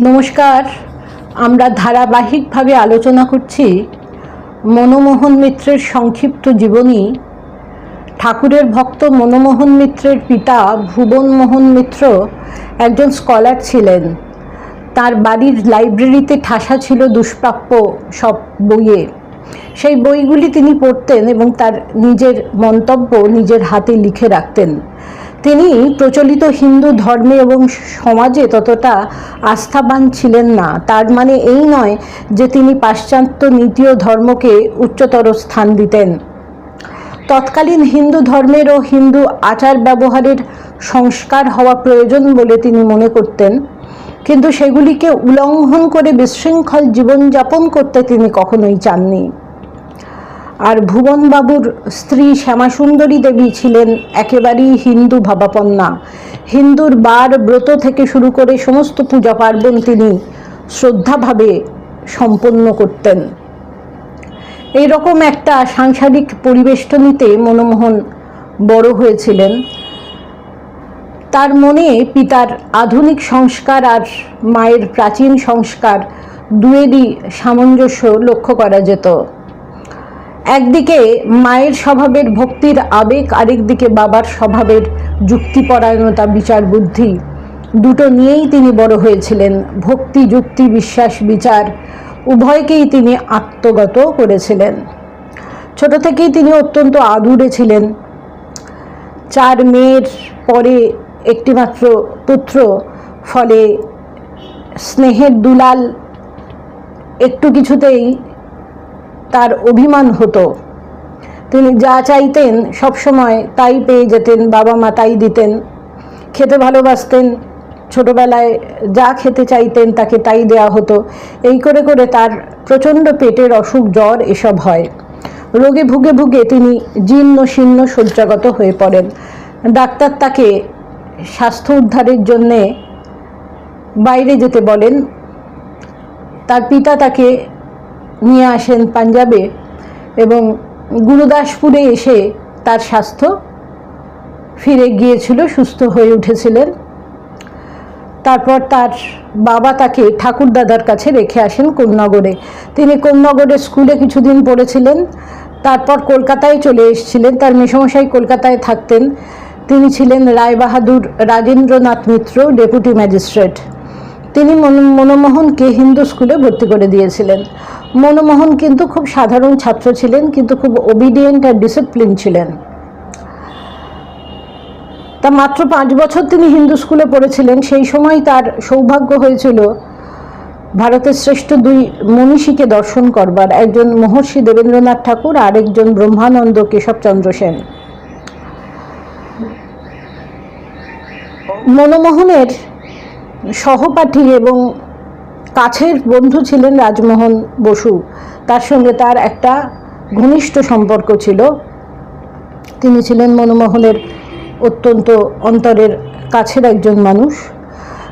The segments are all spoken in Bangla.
নমস্কার। আমরা ধারাবাহিকভাবে আলোচনা করছি মনমোহন মিত্রের সংক্ষিপ্ত জীবনী। ঠাকুরের ভক্ত মনমোহন মিত্রের পিতা ভুবন মোহন মিত্র একজন স্কলার ছিলেন। তার বাড়ির লাইব্রেরিতে ঠাসা ছিল দুষ্প্রাপ্য সব বইয়ে। সেই বইগুলি তিনি পড়তেন এবং তার নিজের মন্তব্য নিজের হাতে লিখে রাখতেন। তিনি প্রচলিত হিন্দু ধর্মে এবং সমাজে ততটা আস্থাবান ছিলেন না। তার মানে এই নয় যে তিনি পাশ্চাত্য নীতি ও ধর্মকে উচ্চতর স্থান দিতেন। তৎকালীন হিন্দু ধর্মের ও হিন্দু আচার ব্যবহারের সংস্কার হওয়া প্রয়োজন বলে তিনি মনে করতেন। কিন্তু সেগুলিকে উল্লঙ্ঘন করে বিশৃঙ্খল জীবনযাপন করতে তিনি কখনোই চাননি। আর ভুবনবাবুর স্ত্রী শ্যামাসুন্দরী দেবী ছিলেন একেবারেই হিন্দু ভাবাপন্না। হিন্দুর বার ব্রত থেকে শুরু করে সমস্ত পূজা পার্বণ তিনি শ্রদ্ধাভাবে সম্পন্ন করতেন। এই রকম একটা সাংসারিক পরিবেষ্টনীতে মনমোহন বড় হয়েছিলেন। তার মনে পিতার আধুনিক সংস্কার আর মায়ের প্রাচীন সংস্কার দুয়েরই সামঞ্জস্য লক্ষ্য করা যেত। একদিকে মায়ের স্বভাবের ভক্তির আবেগ, আরেকদিকে বাবার স্বভাবের যুক্তিপরায়ণতা, বিচার বুদ্ধি। দুটো নিয়েই তিনি বড় হয়েছিলেন। ভক্তি, যুক্তি, বিশ্বাস, বিচার উভয়কেই তিনি আত্মগত করেছিলেন। ছোট থেকেই তিনি অত্যন্ত আদুরে ছিলেন। চার মেয়ের পরে একটিমাত্র পুত্র, ফলে স্নেহের দুলাল একটু কিছুতেই তার অভিমান হতো। তিনি যা চাইতেন সবসময় তাই পেয়ে যেতেন বাবা মা তাই দিতেন। খেতে ভালোবাসতেন, ছোটবেলায় যা খেতে চাইতেন তাকে তাই দেওয়া হতো। এই করে করে তার প্রচণ্ড পেটের অসুখ, জ্বর এসব হয়। রোগে ভুগে ভুগে তিনি জীর্ণ শীর্ণ শয্যাগত হয়ে পড়েন। ডাক্তার তাকে স্বাস্থ্য উদ্ধারের জন্যে বাইরে যেতে বলেন। তার পিতা তাকে নিয়ে আসেন পাঞ্জাবে এবং গুরুদাসপুরে এসে তার স্বাস্থ্য ফিরে গিয়েছিল, সুস্থ হয়ে উঠেছিলেন। তারপর তার বাবা তাকে ঠাকুরদাদার কাছে রেখে আসেন কোন্নগরে তিনি কোন্নগরে স্কুলে কিছুদিন পড়েছিলেন, তারপর কলকাতায় চলে এসেছিলেন। তার মেসমশাই কলকাতায় থাকতেন। তিনি ছিলেন রায়বাহাদুর রাজেন্দ্রনাথ মিত্র, ডেপুটি ম্যাজিস্ট্রেট। তিনি মনমোহনকে হিন্দু স্কুলে ভর্তি করে দিয়েছিলেন। মনমোহন কিন্তু খুব সাধারণ ছাত্র ছিলেন, কিন্তু খুব ওবিডিয়েন্ট আর ডিসিপ্লিন ছিলেন। তা মাত্র পাঁচ বছর তিনি হিন্দু স্কুলে পড়েছিলেন, সেই সময় তার সৌভাগ্য হয়েছিল ভারতের শ্রেষ্ঠ দুই মনীষীকে দর্শন করবার, একজন মহর্ষি দেবেন্দ্রনাথ ঠাকুর আর একজন ব্রহ্মানন্দ কেশবচন্দ্র সেন। মনমোহনের সহপাঠী এবং কাছের বন্ধু ছিলেন রাজমোহন বসু। তার সঙ্গে তার একটা ঘনিষ্ঠ সম্পর্ক ছিল। তিনি ছিলেন মনমোহনের অত্যন্ত অন্তরের কাছের একজন মানুষ।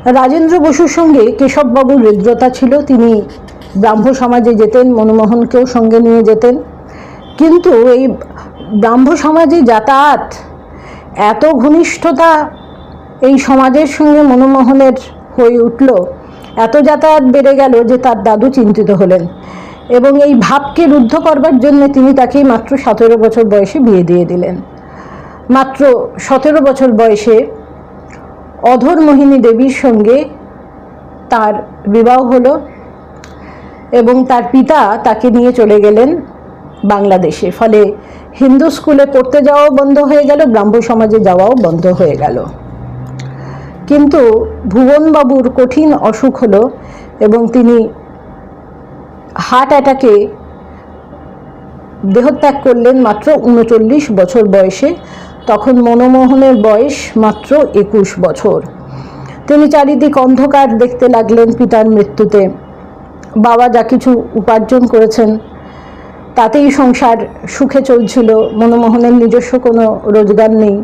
রাজেন্দ্র বসুর সঙ্গে কেশববাবুর হৃদ্রতা ছিল। তিনি ব্রাহ্ম সমাজে যেতেন, মনমোহনকেও সঙ্গে নিয়ে যেতেন। কিন্তু এই ব্রাহ্ম সমাজে যাতায়াত, এত ঘনিষ্ঠতা এই সমাজের সঙ্গে মনমোহনের হয়ে উঠল। এত যাতায়াত বেড়ে গেল যে তার দাদু চিন্তিত হলেন এবং এই ভাবকে রুদ্ধ করবার জন্য তিনি তাকে মাত্র সতেরো বছর বয়সে বিয়ে দিয়ে দিলেন। মাত্র সতেরো বছর বয়সে অধর মোহিনী দেবীর সঙ্গে তার বিবাহ হলো এবং তার পিতা তাকে নিয়ে চলে গেলেন বাংলাদেশে। ফলে হিন্দু স্কুলে পড়তে যাওয়াও বন্ধ হয়ে গেল ব্রাহ্ম সমাজে যাওয়াও বন্ধ হয়ে গেল। কিন্তু ভুবনবাবুর কঠিন অসুখ হলো এবং তিনি হার্ট অ্যাটাকে দেহত্যাগ করলেন মাত্র উনচল্লিশ বছর বয়সে। তখন মনমোহনের বয়স মাত্র একুশ বছর। তিনি চারিদিক অন্ধকার দেখতে লাগলেন পিতার মৃত্যুতে। বাবা যা কিছু উপার্জন করেছেন, তাতেই সংসার সুখে চলছিল। মনমোহনের নিজস্ব কোনো রোজগার নেই।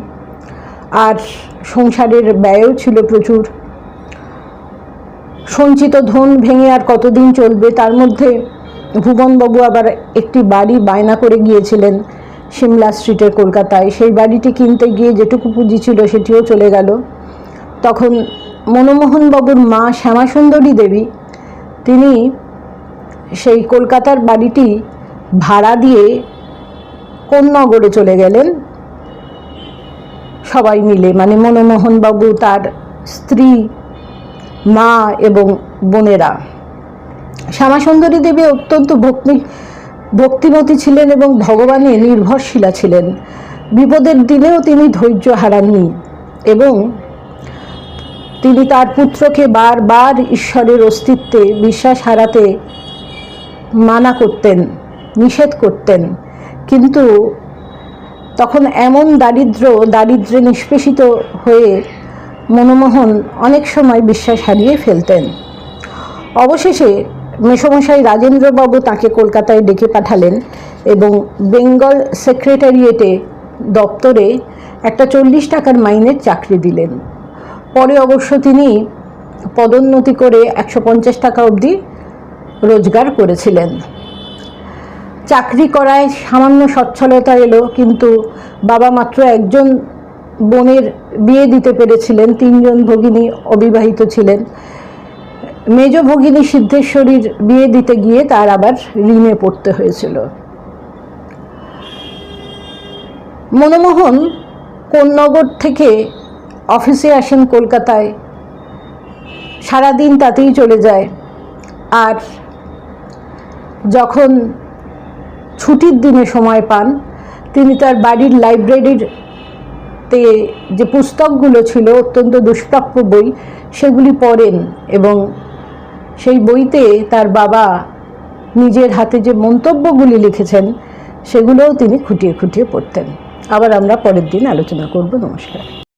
আর সংসারের ব্যয়ও ছিল প্রচুর। সঞ্চিত ধন ভেঙে আর কতদিন চলবে তার মধ্যে ভুবনবাবু আবার একটি বাড়ি বায়না করে গিয়েছিলেন সিমলা স্ট্রিটের কলকাতায়। সেই বাড়িটি কিনতে গিয়ে যেটুকু পুঁজি ছিল সেটিও চলে গেল। তখন মনমোহনবাবুর মা শ্যামাসুন্দরী দেবী, তিনি সেই কলকাতার বাড়িটি ভাড়া দিয়ে কোন্নগরে চলে গেলেন। সবাই মিলে মানে মনমোহনবাবু তার স্ত্রী, মা এবং বোনেরা। শ্যামাসুন্দরী দেবী অত্যন্ত ভক্তি, ভক্তিমতী ছিলেন এবং ভগবানে নির্ভরশীলা ছিলেন। বিপদের দিনেও তিনি ধৈর্য হারাননি এবং তিনি তার পুত্রকে বারবার ঈশ্বরের অস্তিত্বে বিশ্বাস হারাতে মানা করতেন, নিষেধ করতেন। কিন্তু তখন এমন দারিদ্র, দারিদ্রে নিষ্পেষিত হয়ে মনমোহন অনেক সময় বিশ্বাস হারিয়ে ফেলতেন। অবশেষে মেসমশাই রাজেন্দ্রবাবু তাকে কলকাতায় ডেকে পাঠালেন এবং বেঙ্গল সেক্রেটারিয়েটে দপ্তরে একটা চল্লিশ টাকার মাইনের চাকরি দিলেন। পরে অবশ্য তিনি পদোন্নতি করে একশো পঞ্চাশ টাকা অবধি রোজগার করেছিলেন। চাকরি করায় সামান্য সচ্ছলতা এলো, কিন্তু বাবা মাত্র একজন বোনের বিয়ে দিতে পেরেছিলেন, তিনজন ভগিনী অবিবাহিত ছিলেন। মেজ ভগিনী সিদ্ধেশ্বরীর বিয়ে দিতে গিয়ে তার আবার ঋণে পড়তে হয়েছিল। মনমোহন কোন্নগর থেকে অফিসে আসেন কলকাতায়। সারাদিন তাতেই চলে যায়। আর যখন ছুটির দিনে সময় পান। তিনি তার বাড়ির লাইব্রেরির তে যে পুস্তকগুলো ছিল, অত্যন্ত দুষ্প্রাপ্য বই, সেগুলি পড়েন এবং সেই বইতে তার বাবা নিজের হাতে যে মন্তব্যগুলি লিখেছেন, সেগুলোও তিনি খুঁটিয়ে খুঁটিয়ে পড়তেন। আবার আমরা পরের দিন আলোচনা করব। নমস্কার।